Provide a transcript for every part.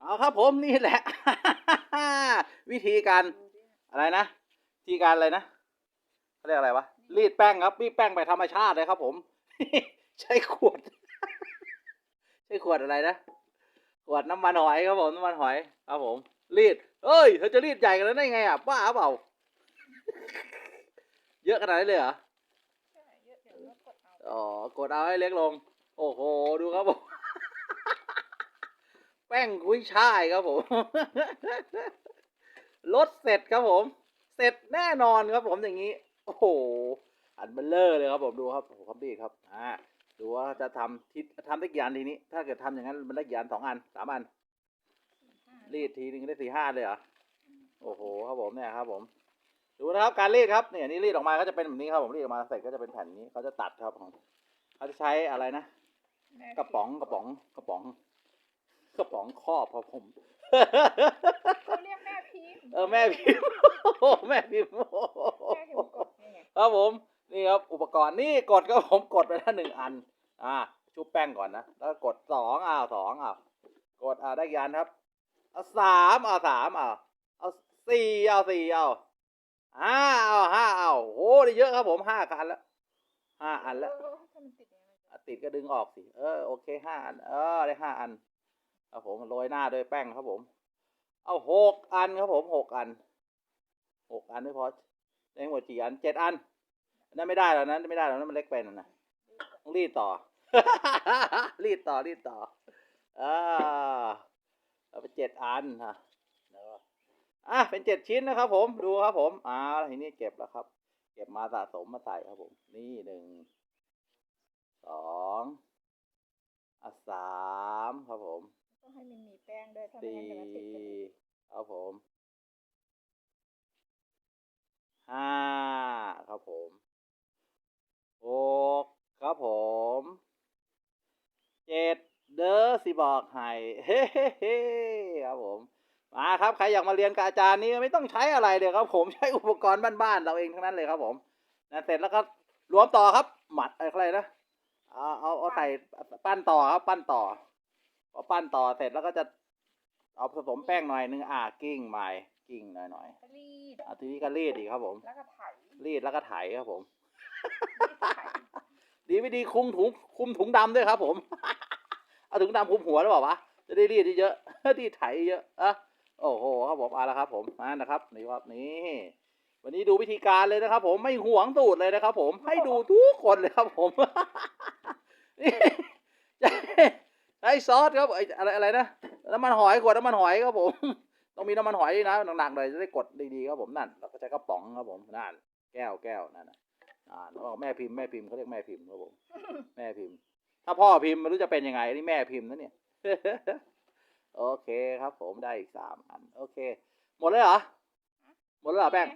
เอาครับผมนี่แหละ วิธีการอะไรนะวิธีการอะไรนะเขาเรียกอะไรวะรีดแป้งครับรีดแป้งไปธรรมชาติเลยครับ ผม ใช้ขวด ใช้ขวดอะไรนะขวดน้ำมันหอยครับผมน้ำมันหอยครับผม รีด เอ้ยเธอจะรีดใหญ่กันแล้วได้ไงอะบ้าเปล่า เยอะขนาดนี้เลยเหรอใช่เยอะเดี๋ยวเรากดเอาอ๋อกดเอาให้เล็กลง โอ้โห ดูครับผม แป้งกุ้ยช่ายครับผมรถเสร็จครับผม เสร็จแน่นอนครับผมอย่างนี้ โอ้โห อันเบลเลอร์เลยครับผมดูครับโอ้โหครับดีครับอ่าดูว่าจะทำทิศทำได้กี่อันทีนี้ ถ้าเกิดทำอย่างนั้นมันได้กี่อันสองอันสามอันรีดทีนึงได้สี่ห้าเลยเหรอโอ้โหครับผมเนี่ยครับผม ดูนะครับการรีดครับเนี่ยนี่รีดออกมาก็จะเป็นแบบนี้ครับผมรีดออกมาเสร็จก็จะเป็นแผ่นนี้เขาจะตัดครับผมเขาจะใช้อะไรนะแม่กระป๋องกระป๋องกระป๋อง กระป๋องครอบครับผม เขาเรียกแม่พิมพ์เออแม่พิมพ์โอ้โหแม่พิมพ์โอ้โหแม่พิมพ์กดนี่ไงครับผม นี่ครับอุปกรณ์นี่กดครับผมกดไปแล้วหนึ่งอัน อ่า ชุบแป้งก่อนนะ แล้วก็กดสองอ้าวสองอ้าวกดอ่าได้กี่อันครับเอาสามเอาสามเอาเอาสี่เอาสี่เอาห้าเอาห้าเอาโอ้โหได้เยอะครับผมห้าคันแล้วห้าอันแล้ว เออถ้ามันติดอย่างนั้นอะติดก็ดึงออกสิ เออ โอเคห้าอัน เออ ได้ห้าอัน ครับผมโรยหน้าด้วยแป้งครับผม เอาหกอันครับผมหกอันหกอันไม่พอได้ทั้งหมดกี่อันเจ็ดอันนั่นไม่ได้แล้วนั้นไม่ได้แล้วนั้นมันเล็กไปนั่นนะต้องรีดต่อ รีดต่อรีดต่ออ่าเอาไปเจ็ดอันฮะอะเป็นเจ็ดชิ้นนะครับ ผมดูครับผมอ่าทีนี้เก็บแล้วครับ เก็บมาสะสมมาใส่ครับผม นี่หนึ่ง สองอะสามครับผม ต้องให้มันมีแป้งด้วยถ้าไม่ สี่งั้นเดี๋ยวมันติดกันอีกครับผมห้าครับผมหกครับผมเจ็ดเด้อสิบอกให้เฮ้เฮ้เฮ้ครับผมมาครับใครอยากมาเรียนกับอาจารย์นี้ไม่ต้องใช้อะไรเลยครับ ผมใช้อุปกรณ์บ้านๆเราเองทั้งนั้นเลยครับ ผมนะเสร็จแล้วก็รวมต่อครับ หมัดอะไรนะเอาเอาเอาใส่ปั้นต่อครับ ปั้นต่อพอปั้นต่อเสร็จแล้วก็จะ เอาผสมแป้งหน่อยนึงอ่ากิ้งใหม่กิ้งหน่อยหน่อยก็รีดๆอะทีนี้ก็รีดอีกครับผม แล้วก็ไถรีดแล้วก็ไถครับผมรีดไถดีไม่ดีคุมถุงคุมถุงดำด้วยครับ ผม เอาถุงดำคุมหัวหรือเปล่าวะจะได้รีดเยอะๆ ที่ไถเยอะอะโอ้โหครับผมเอาละครับ ผมมานะครับนี่ครับนี่ วันนี้ดูวิธีการเลยนะครับ ผมไม่หวงตูดเลยนะครับ ผมให้ดูทุกคนเลยครับผม นี่ใช้ใช้ซอสครับไอ้อะไรอะไรนะ น้ำมันหอยขวดน้ำมันหอยครับผม ต้องมีน้ำมันหอยด้วยนะหนักๆหน่อยจะได้กดดีๆครับผมนั่นแล้วก็ใช้กระป๋องครับผมนั่นแก้วแก้วนั่นน่ะอ่าแล้วก็แม่พิมพ์แม่พิมพ์เขาเรียกแม่พิมพ์ครับผมแม่พิมพ์ ถ้าพ่อพิมพ์ไม่รู้จะเป็นยังไงนี่แม่พิมพ์นะเนี่ยโอเคครับ ผมได้อีกสามอัน โอเค หมดเลยเหรอหมดแล้วเหรอแป้ง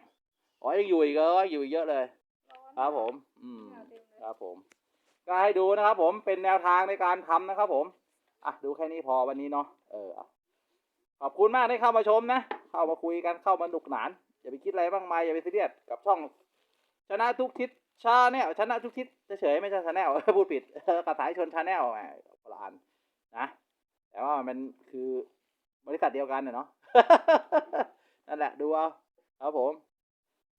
อ๋อยังอยู่อีกเหรออยู่อีกเยอะเลยร้อนครับผม อืมเอาเต็มเลยครับผม ก็ให้ดูนะครับผมเป็นแนวทางในการทำนะครับผม อะดูแค่นี้พอวันนี้เนาะเอออะขอบคุณมากที่เข้ามาชมนะ เข้ามาคุยกันเข้ามาหนุกหนาน อย่าไปคิดอะไรบ้างมายอย่าไปซีเรียสกับช่อง ชนะทุกทิศชาแนลชนะทุกทิศเฉยๆไม่ใช่ชาแนลพูดผิดกระสายชนชาแนลแหมคนละอันนะ แต่ว่ามันคือบริษัทเดียวกันน่ะเนาะนั่นแหละดูเอาครับผม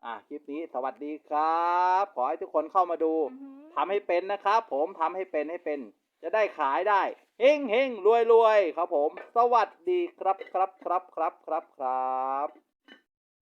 อะคลิปนี้สวัสดีครับ ขอให้ทุกคนเข้ามาดูอือหือทำให้เป็นนะครับ ผมทำให้เป็นให้เป็น จะได้ขายได้ เฮงเฮงรวยรวยครับผม สวัสดีครับครับครับครับครับครับ